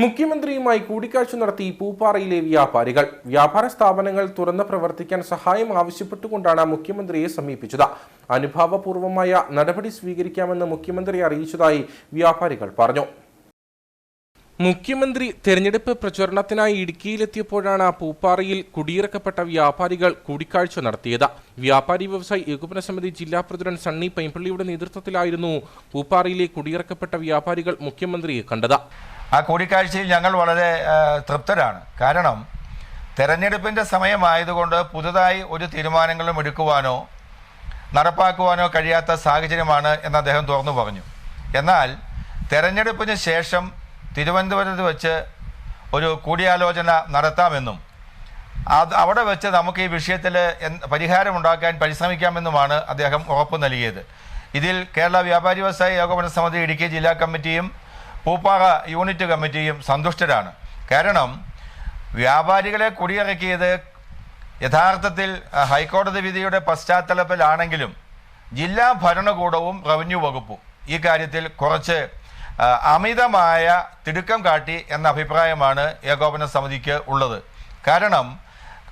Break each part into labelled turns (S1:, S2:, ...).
S1: മുഖ്യമന്ത്രിയുമായി കൂടിക്കാഴ്ച നടത്തി പൂപ്പാറയിലെ വ്യാപാരികൾ. വ്യാപാര സ്ഥാപനങ്ങൾ തുറന്ന് പ്രവർത്തിക്കാൻ സഹായം ആവശ്യപ്പെട്ടുകൊണ്ടാണ് മുഖ്യമന്ത്രിയെ സമീപിച്ചത്. അനുഭാവപൂർവമായ നടപടി സ്വീകരിക്കാമെന്ന് മുഖ്യമന്ത്രി അറിയിച്ചതായി വ്യാപാരികൾ പറഞ്ഞു. മുഖ്യമന്ത്രി തെരഞ്ഞെടുപ്പ് പ്രചരണത്തിനായി ഇടുക്കിയിലെത്തിയപ്പോഴാണ് പൂപ്പാറയിൽ കുടിയിറക്കപ്പെട്ട വ്യാപാരികൾ കൂടിക്കാഴ്ച നടത്തിയത്. വ്യാപാരി വ്യവസായി ഏകോപന സമിതി ജില്ലാ പ്രസിഡന്റ് സണ്ണി പൈമ്പള്ളിയുടെ നേതൃത്വത്തിലായിരുന്നു പൂപ്പാറയിലെ കുടിയിറക്കപ്പെട്ട വ്യാപാരികൾ മുഖ്യമന്ത്രിയെ കണ്ടത്.
S2: ആ കൂടിക്കാഴ്ചയിൽ ഞങ്ങൾ വളരെ തൃപ്തരാണ്. കാരണം തെരഞ്ഞെടുപ്പിന്റെ സമയമായതുകൊണ്ട് പുതുതായി ഒരു തീരുമാനങ്ങളും എടുക്കുവാനോ നടപ്പാക്കുവാനോ കഴിയാത്ത സാഹചര്യമാണ് എന്ന് അദ്ദേഹം തുറന്നു പറഞ്ഞു. എന്നാൽ തെരഞ്ഞെടുപ്പിന് ശേഷം തിരുവനന്തപുരത്ത് വെച്ച് ഒരു കൂടിയാലോചന നടത്താമെന്നും അത് അവിടെ വെച്ച് നമുക്ക് ഈ വിഷയത്തിൽ പരിഹാരമുണ്ടാക്കാൻ പരിശ്രമിക്കാമെന്നുമാണ് അദ്ദേഹം ഉറപ്പ് നൽകിയത്. ഇതിൽ കേരള വ്യാപാരി വ്യവസായ ഏകോപന സമിതി ഇടുക്കി ജില്ലാ കമ്മിറ്റിയും പൂപ്പാറ യൂണിറ്റ് കമ്മിറ്റിയും സന്തുഷ്ടരാണ്. കാരണം വ്യാപാരികളെ കുടിയിറക്കിയത് യഥാർത്ഥത്തിൽ ഹൈക്കോടതി വിധിയുടെ പശ്ചാത്തലത്തിലാണെങ്കിലും ജില്ലാ ഭരണകൂടവും റവന്യൂ വകുപ്പും ഈ കാര്യത്തിൽ കുറച്ച് അമിതമായ തിടുക്കം കാട്ടി എന്ന അഭിപ്രായമാണ് ഏകോപന സമിതിക്ക് ഉള്ളത്. കാരണം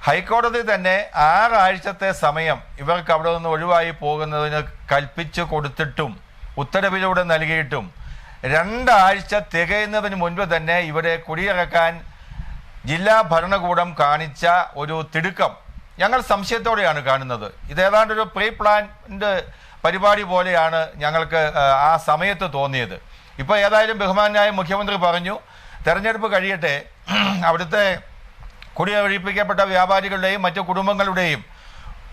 S2: ഹൈക്കോടതി തന്നെ ആറാഴ്ചത്തെ സമയം ഇവർക്ക് അവിടെ നിന്ന് ഒഴിവായി പോകുന്നതിന് കൽപ്പിച്ചു കൊടുത്തിട്ടും ഉത്തരവിലൂടെ നൽകിയിട്ടും രണ്ടാഴ്ച തികയുന്നതിന് മുൻപ് തന്നെ ഇവരെ കുടിയിറക്കാൻ ജില്ലാ ഭരണകൂടം കാണിച്ച ഒരു തിടുക്കം. ഞങ്ങൾ സംശയത്തോടെയാണ് കാണുന്നത്. ഇത് ഏതാണ്ട് ഒരു പ്രീ പ്ലാൻഡ് പരിപാടി പോലെയാണ് ഞങ്ങൾക്ക് ആ, സമയത്ത് തോന്നിയത്. ഇപ്പോൾ ഏതായാലും ബഹുമാനായ മുഖ്യമന്ത്രി പറഞ്ഞു തെരഞ്ഞെടുപ്പ് കഴിയട്ടെ. അവിടുത്തെ കുടിയൊഴിപ്പിക്കപ്പെട്ട വ്യാപാരികളുടെയും മറ്റു കുടുംബങ്ങളുടെയും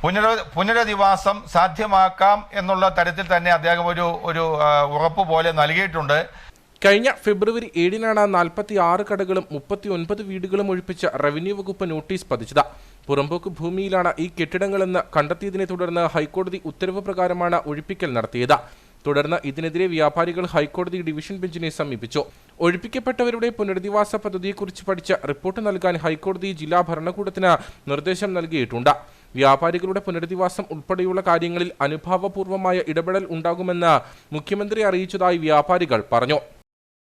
S2: പുനര പുനരധിവാസം സാധ്യമാക്കാം എന്നുള്ള തരത്തിൽ തന്നെ അദ്ദേഹം ഒരു ഒരു ഉറപ്പ് പോലെ നൽകിയിട്ടുണ്ട്.
S1: കഴിഞ്ഞ ഫെബ്രുവരി ഏഴിനാണ് നാൽപ്പത്തി ആറ് കടകളും മുപ്പത്തി ഒൻപത് വീടുകളും ഒഴിപ്പിച്ച റവന്യൂ വകുപ്പ് നോട്ടീസ് പതിച്ചത്. പുറമ്പോക്ക് ഭൂമിയിലാണ് ഈ കെട്ടിടങ്ങളെന്ന് കണ്ടെത്തിയതിനെ തുടർന്ന് ഹൈക്കോടതി ഉത്തരവ് പ്രകാരമാണ് ഒഴിപ്പിക്കൽ നടത്തിയത്. തുടർന്ന് ഇതിനെതിരെ വ്യാപാരികൾ ഹൈക്കോടതി ഡിവിഷൻ ബെഞ്ചിനെ സമീപിച്ചു. ഒഴിപ്പിക്കപ്പെട്ടവരുടെ പുനരധിവാസ പദ്ധതിയെക്കുറിച്ച് പഠിച്ച റിപ്പോർട്ട് നൽകാൻ ഹൈക്കോടതി ജില്ലാ ഭരണകൂടത്തിന് നിർദ്ദേശം നൽകിയിട്ടുണ്ട്. വ്യാപാരികളുടെ പുനരധിവാസം ഉൾപ്പെടെയുള്ള കാര്യങ്ങളിൽ അനുഭാവപൂർവമായ ഇടപെടൽ ഉണ്ടാകുമെന്ന് മുഖ്യമന്ത്രി അറിയിച്ചതായി വ്യാപാരികൾ പറഞ്ഞു